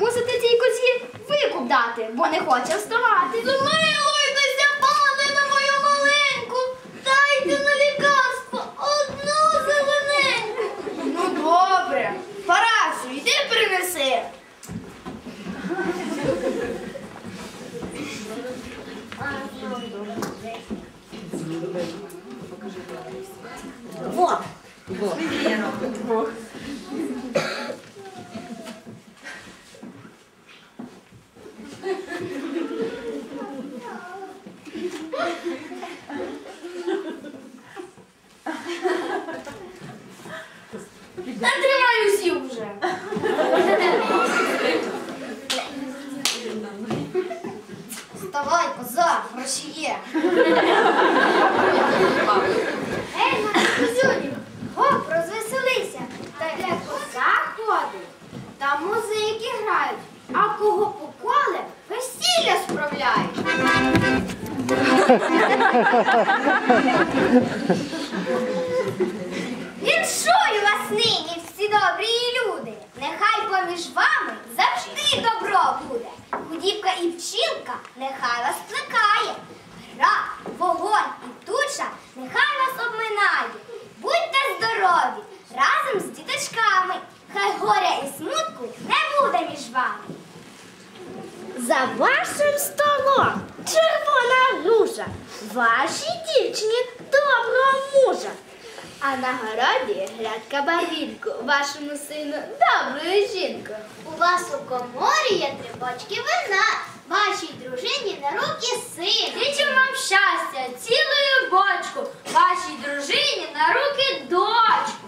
Мусите цій козі викуп дати, бо не хоче вставати. Змилуйтеся, пане, на мою маленьку, дайте на лікарство одну зелененьку. Ну добре. Парасю, йди принеси. Вот. Та тримай усі вже. Вставай, коза, гроші є. Ей, на козюню, гоп, розвеселися. Та де коза ходить, там музики грають, а кого поколи, весілля справляють. Віншую вас нині, всі добрі люди. Нехай поміж вами завжди добро буде. Худібка і пчілка нехай вас плекає. Гра, вогонь і туча нехай вас обминає. Будьте здорові разом з діточками. Хай горя і смутку не буде між вами. За вашим столом червона груша, вашій дівчині доброго мужа. А на грядка барвінку, вашому сину доброю жінку. У вас у коморі є три бочки вина, вашій дружині на руки син. Дичим вам щастя, цілою бочку, вашій дружині на руки дочку.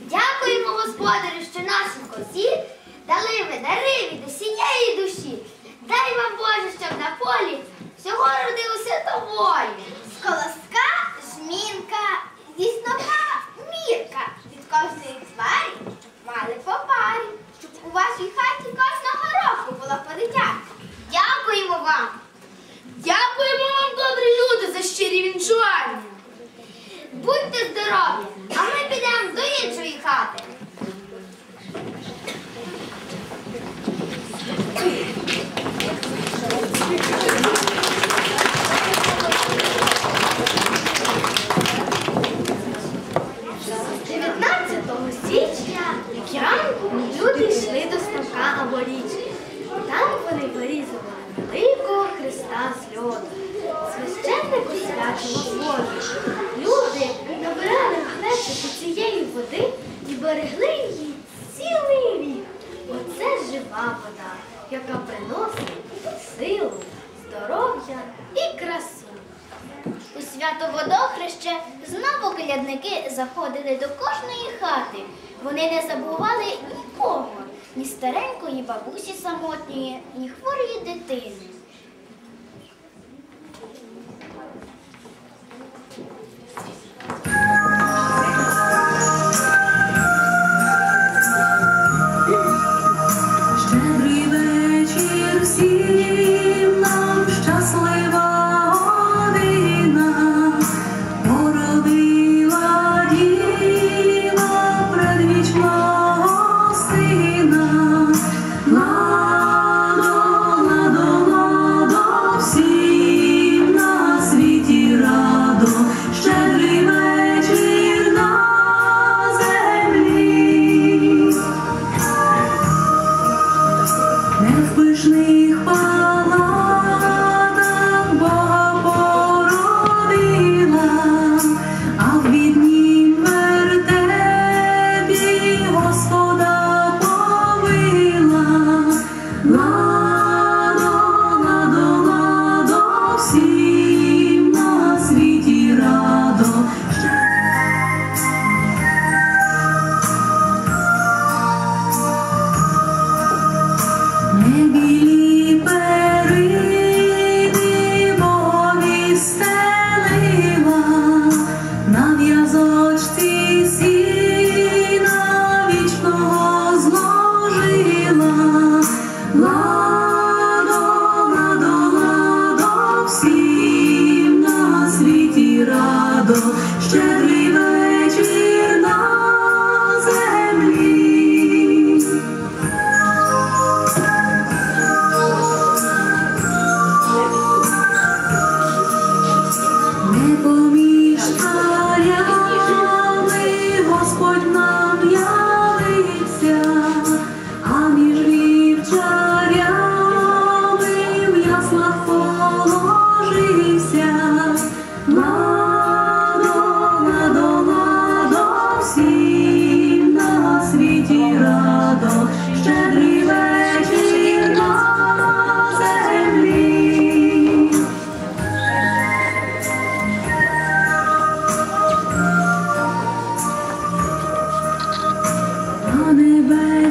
Дякуємо, господарю, що нашій козі дали ви дари від усієї душі. Дай вам Боже, щоб на полі всього родилося доволі. З колоска жмінка, зі мірка. Кожної тварі мали по парі, щоб у вашій хаті кожного року була по. Дякуємо вам. Дякуємо вам, добрі люди, за щирі вінчування. Будьте здорові, а ми підемо до іншої хати. січня, як ранку, люди йшли до ставка або річки. Там вони вирізували великого Христа з льоду. Священнику свячено воду. Люди набирали в глечики цієї води і берегли її цілий рік. Оце жива вода, яка приносить силу, здоров'я і красу. У свято водохреще знову колядники заходили до кожної хати. Вони не забували нікого, ні старенької бабусі самотньої, ні хворої дитини.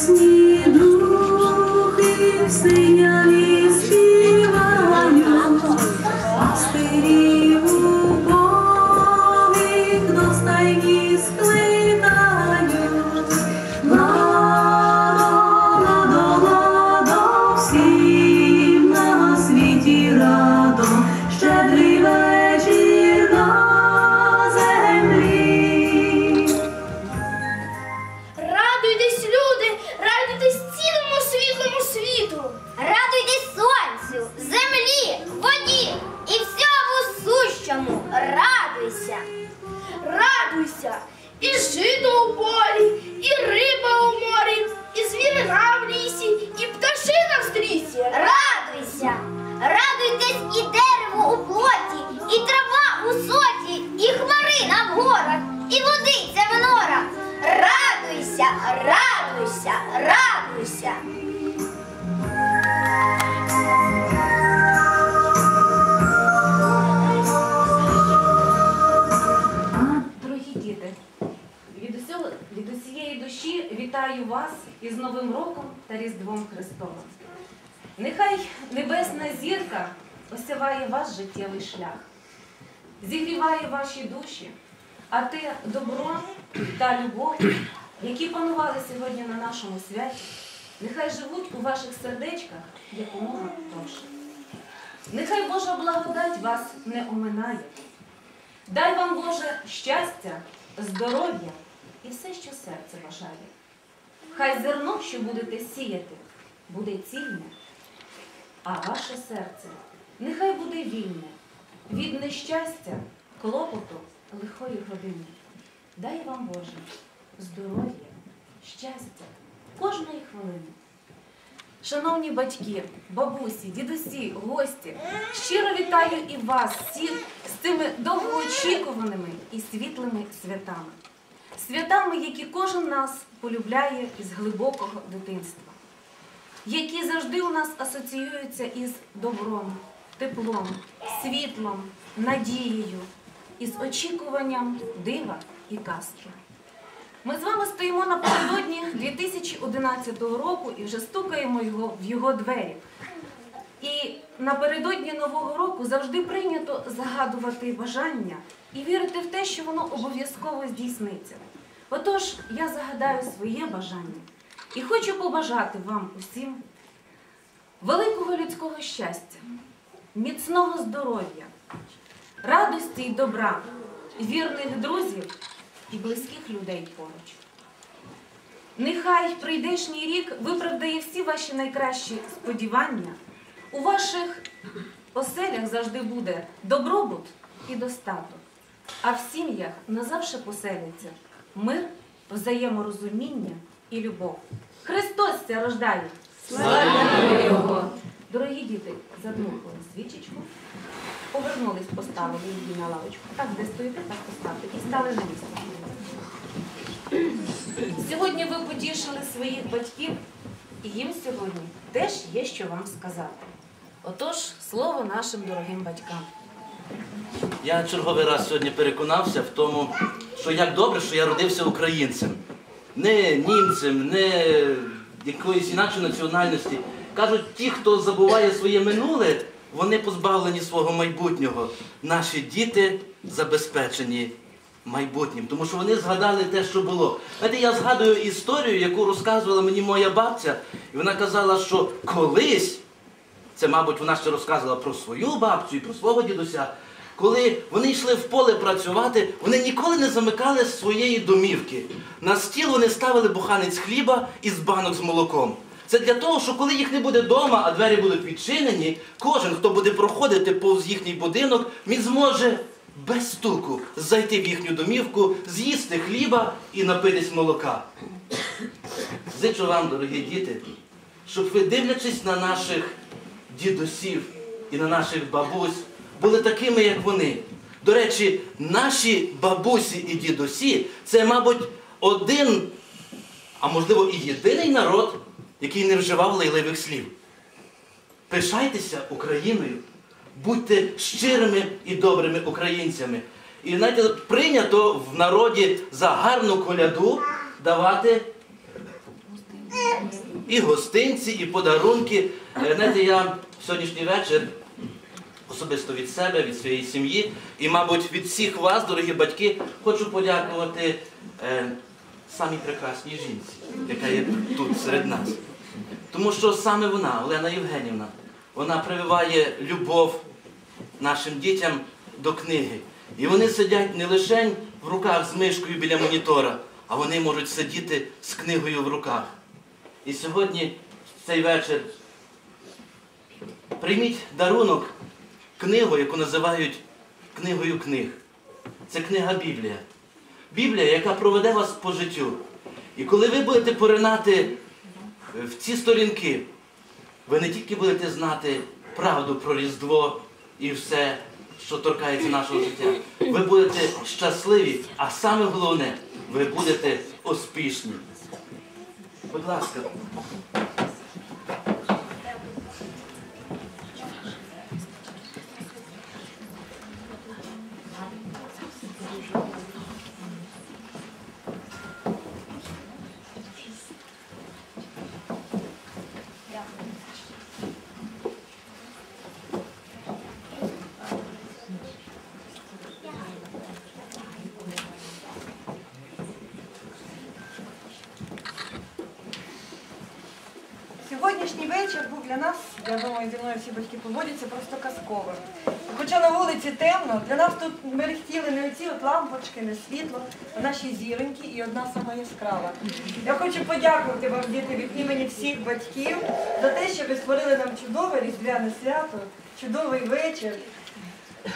сні. Усього, від усієї душі вітаю вас із Новим роком та Різдвом Христовим. Нехай небесна зірка осяває ваш життєвий шлях, зігріває ваші душі, а те добро та любов, які панували сьогодні на нашому святі, нехай живуть у ваших сердечках якомога довше. Нехай Божа благодать вас не оминає. Дай вам Боже щастя, здоров'я і все, що серце бажає. Хай зерно, що будете сіяти, буде цільне, а ваше серце нехай буде вільне від нещастя, клопоту, лихої години. Дай вам Боже здоров'я, щастя кожної хвилини. Шановні батьки, бабусі, дідусі, гості, щиро вітаю і вас всіх з цими довгоочікуваними і світлими святами. Святами, які кожен нас полюбляє із глибокого дитинства, які завжди у нас асоціюються із добром, теплом, світлом, надією, із очікуванням дива і казки. Ми з вами стоїмо напередодні 2011 року і вже стукаємо його в його двері. І напередодні Нового року завжди прийнято загадувати бажання і вірити в те, що воно обов'язково здійсниться. Отож, я загадаю своє бажання і хочу побажати вам усім великого людського щастя, міцного здоров'я, радості й добра, вірних друзів і близьких людей поруч. Нехай прийдешній рік виправдає всі ваші найкращі сподівання. У ваших оселях завжди буде добробут і достаток, а в сім'ях назавше поселяться мир, взаєморозуміння і любов. Христос ся рождає! Слава Його! Дорогі діти, задмухали свічечку, повернулись, поставили її на лавочку. Так, де стоїте, так поставте. І стали на місце. Сьогодні ви потішили своїх батьків, і їм сьогодні теж є що вам сказати. Отож, слово нашим дорогим батькам. Я черговий раз сьогодні переконався в тому, що як добре, що я родився українцем. Не німцем, не якоїсь інакшої національності. Кажуть, ті, хто забуває своє минуле, вони позбавлені свого майбутнього. Наші діти забезпечені майбутнім, тому що вони згадали те, що було. Знаєте, я згадую історію, яку розказувала мені моя бабця, і вона казала, що колись це, мабуть, вона ще розказувала про свою бабцю і про свого дідуся. Коли вони йшли в поле працювати, вони ніколи не замикали своєї домівки. На стіл вони ставили буханець хліба із банок з молоком. Це для того, що коли їх не буде вдома, а двері будуть відчинені, кожен, хто буде проходити повз їхній будинок, він зможе без стуку зайти в їхню домівку, з'їсти хліба і напитись молока. Зичу вам, дорогі діти, щоб ви, дивлячись на наших дідусів і на наших бабусь, були такими, як вони. До речі, наші бабусі і дідусі це, мабуть, один, а можливо і єдиний народ, який не вживав лайливих слів. Пишайтеся Україною, будьте щирими і добрими українцями. І знаєте, прийнято в народі за гарну коляду давати і гостинці, і подарунки. Знаєте, я сьогоднішній вечір особисто від себе, від своєї сім'ї і, мабуть, від всіх вас, дорогі батьки, хочу подякувати е, самій прекрасній жінці, яка є тут серед нас. Тому що саме вона, Олена Євгенівна, вона прививає любов нашим дітям до книги. І вони сидять не лише в руках з мишкою біля монітора, а вони можуть сидіти з книгою в руках. І сьогодні, в цей вечір, прийміть дарунок, книгу, яку називають книгою книг. Це книга Біблія. Біблія, яка проведе вас по життю. І коли ви будете поринати в ці сторінки, ви не тільки будете знати правду про Різдво і все, що торкається нашого життя. Ви будете щасливі, а саме головне, ви будете успішні. Будь ласка. Сьогоднішній вечір був для нас, я думаю, зі мною всі батьки поводяться просто казковим. Хоча на вулиці темно, для нас тут мерехтіли не оці от лампочки, не світло, а наші зіроньки і одна сама яскрава. Я хочу подякувати вам, діти, від імені всіх батьків за те, що ви створили нам чудове різдвяне свято, чудовий вечір.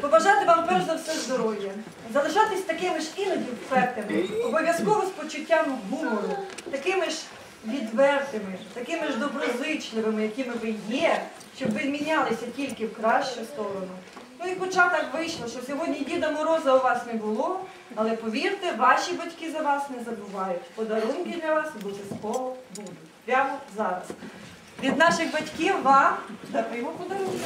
Побажати вам перш за все здоров'я, залишатись такими ж іноді впертими, обов'язково з почуттям гумору, такими ж відвертими, такими ж доброзичливими, якими ви є, щоб ви змінялися тільки в кращу сторону. Ну і хоча так вийшло, що сьогодні Діда Мороза у вас не було, але повірте, ваші батьки за вас не забувають. Подарунки для вас обов'язково будуть. Прямо зараз. Від наших батьків вам даруємо подарунки.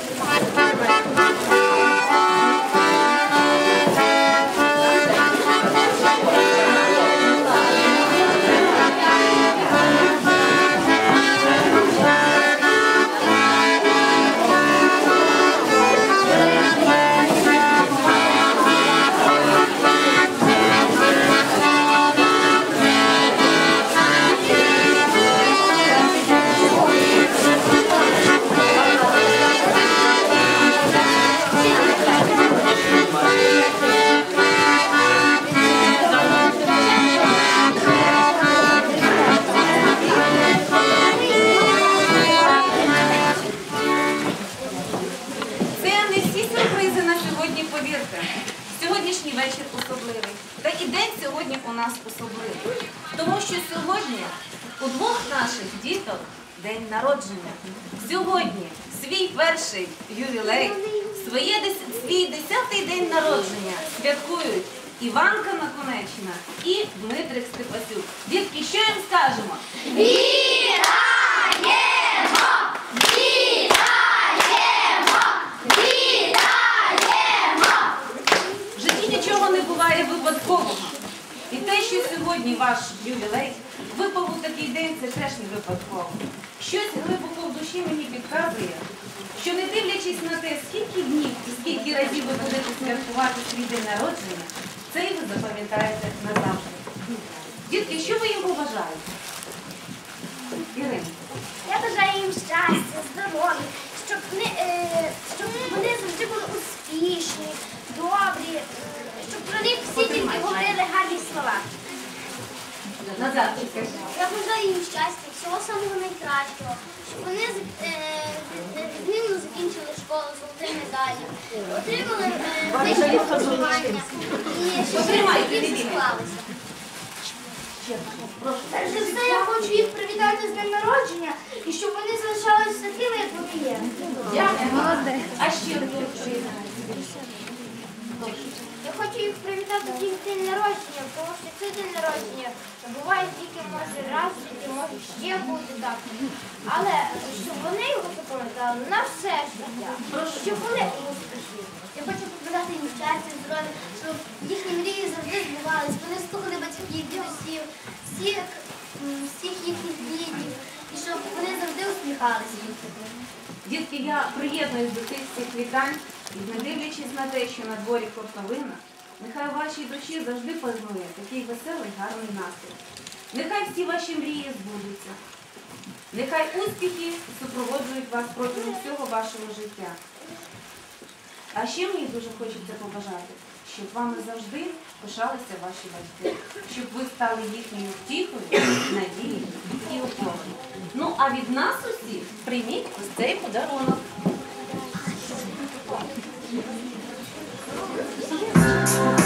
Народження святкують Іванка Наконечна і Дмитрик Степасюк. Дітки, що їм скажемо? В житті нічого не буває випадкового. І те, що сьогодні ваш ювілей випав у такий день, це теж не випадково. Щось глибоко в душі мені підказує, що не дивлячись на те, скільки днів і скільки разів ви будете святкувати свій день народження, це і ви запам'ятаєте назавжди. Дітки, що ви їм побажаєте? Ірина. Я бажаю їм щастя, здоров'я, щоб вони, е, щоб вони завжди були успішні, добрі, е, щоб про них всі тільки говорили гарні слова. Назад скажи. Я бажаю їм щастя, всього самого найкращого, щоб вони з- е, відмінно закінчили школу з золотою медаллю, отримали е, вищі образування і щоб бігайте. склалися. Перш за все, я хочу їх привітати з днем народження і щоб вони залишалися такими, як вони є. Дякую. А ще хочу їх привітати з день народження, тому що цей день народження буває тільки може раз, в житті, може ще бути так. Але щоб вони його запам'ятали на все життя, щоб вони успішні. Я хочу побажати їм щастя, здоров'я, щоб їхні мрії завжди збувались, вони слухали батьків, дідусів, всіх, всіх їхніх дітів, і щоб вони завжди усміхалися. Дітки, я приєднуюсь до тих всіх вітань і не дивлячись на те, що на дворі хуртовина, нехай у вашій душі завжди панує такий веселий, гарний настрій. Нехай всі ваші мрії збудуться. Нехай успіхи супроводжують вас протягом всього вашого життя. А ще мені дуже хочеться побажати, щоб вами завжди пишалися ваші батьки, щоб ви стали їхньою втіхою, надією і опорою. Ну, а від нас усіх прийміть ось цей подарунок. Thank you.